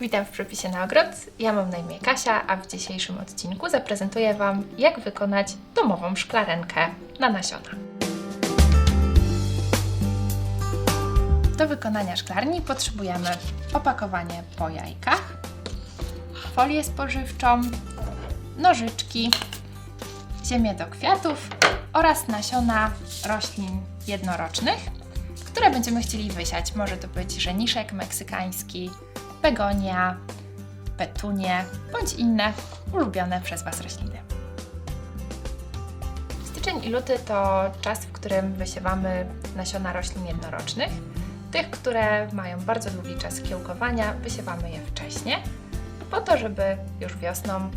Witam w przepisie na ogród. Ja mam na imię Kasia, a w dzisiejszym odcinku zaprezentuję Wam, jak wykonać domową szklarenkę na nasiona. Do wykonania szklarni potrzebujemy opakowanie po jajkach, folię spożywczą, nożyczki, ziemię do kwiatów oraz nasiona roślin jednorocznych, które będziemy chcieli wysiać. Może to być żeniszek meksykański, begonia, petunie bądź inne ulubione przez Was rośliny. Styczeń i luty to czas, w którym wysiewamy nasiona roślin jednorocznych. Tych, które mają bardzo długi czas kiełkowania, wysiewamy je wcześniej, po to, żeby już wiosną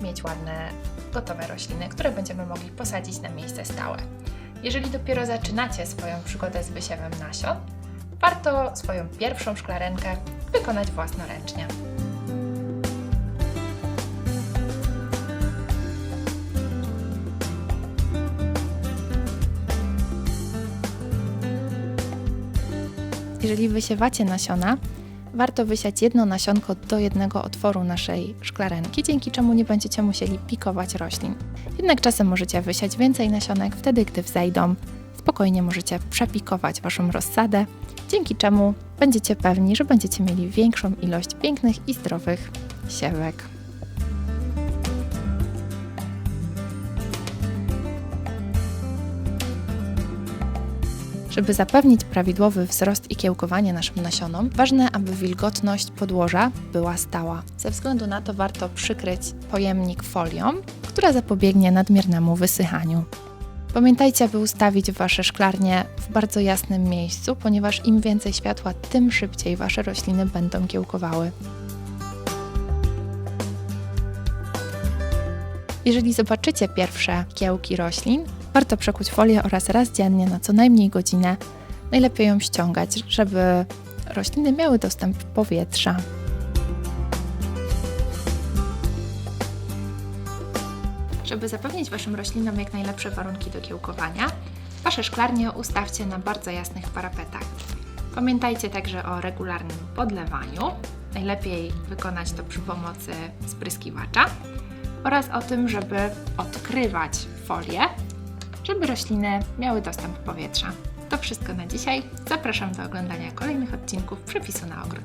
mieć ładne, gotowe rośliny, które będziemy mogli posadzić na miejsce stałe. Jeżeli dopiero zaczynacie swoją przygodę z wysiewem nasion, warto swoją pierwszą szklarenkę wykonać własnoręcznie. Jeżeli wysiewacie nasiona, warto wysiać jedno nasionko do jednego otworu naszej szklarenki, dzięki czemu nie będziecie musieli pikować roślin. Jednak czasem możecie wysiać więcej nasionek, wtedy gdy wzejdą, spokojnie możecie przepikować Waszą rozsadę, dzięki czemu będziecie pewni, że będziecie mieli większą ilość pięknych i zdrowych siewek. Żeby zapewnić prawidłowy wzrost i kiełkowanie naszym nasionom, ważne, aby wilgotność podłoża była stała. Ze względu na to warto przykryć pojemnik folią, która zapobiegnie nadmiernemu wysychaniu. Pamiętajcie, aby ustawić Wasze szklarnie w bardzo jasnym miejscu, ponieważ im więcej światła, tym szybciej Wasze rośliny będą kiełkowały. Jeżeli zobaczycie pierwsze kiełki roślin, warto przekuć folię oraz raz dziennie na co najmniej godzinę. Najlepiej ją ściągać, żeby rośliny miały dostęp powietrza. Żeby zapewnić Waszym roślinom jak najlepsze warunki do kiełkowania, Wasze szklarnie ustawcie na bardzo jasnych parapetach. Pamiętajcie także o regularnym podlewaniu. Najlepiej wykonać to przy pomocy spryskiwacza oraz o tym, żeby odkrywać folię, żeby rośliny miały dostęp powietrza. To wszystko na dzisiaj. Zapraszam do oglądania kolejnych odcinków przepisu na ogród.